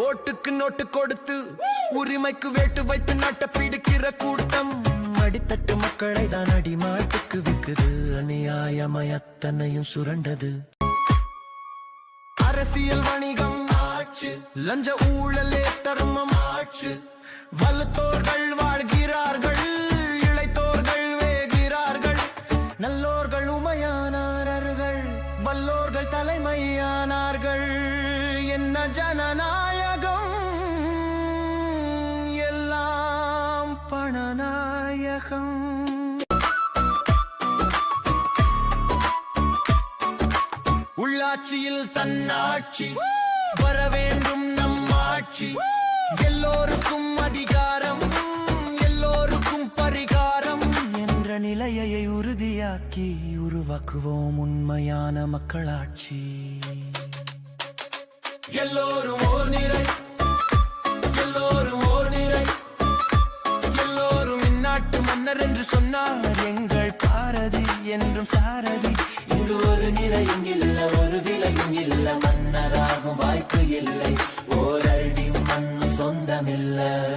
ஓட்டுக்கு நோட்டு கொடுத்து உரிமைக்கு வேட்டு வைத்து நாட்ட பிடிக்கிற கூட்டம். அடித்தட்டு மக்களை தான் அடிமாட்டுக்கு விக்குது. அநியாயமயத்தனையும் சுரண்டது. அரசியல் வணிகம் ஆட்சி. லஞ்ச ஊழலே தர்மம் ஆட்சி. வல்லத்தோர்கள் வாழ்கிறார்கள் இளைத்தோர்கள் வேகிறார்கள். நல்லோர்கள் உமையானார்கள் வல்லோர்கள் தலைமையானார்கள். என்ன ஜனநாயகம்? பணநாயகம் உள்ளாட்சியில் தன்னாட்சி. வர வேண்டும் நம் ஆட்சி. எல்லோருக்கும் அதிகாரம் எல்லோருக்கும் பரிகாரம் என்ற நிலையை உறுதியாக்கி உருவாக்குவோம் உண்மையான மக்களாட்சி. எல்லோரும் ஓர் நிறை என்று சொன்னார். எங்கள் பாரதி என்றும் சாரதி. இங்கு ஒரு நிறையும் இல்ல ஒரு விலையும் இல்ல. மன்னராகும் வாய்ப்பு இல்லை. ஓரடி மண்ணு சொந்தமில்லை.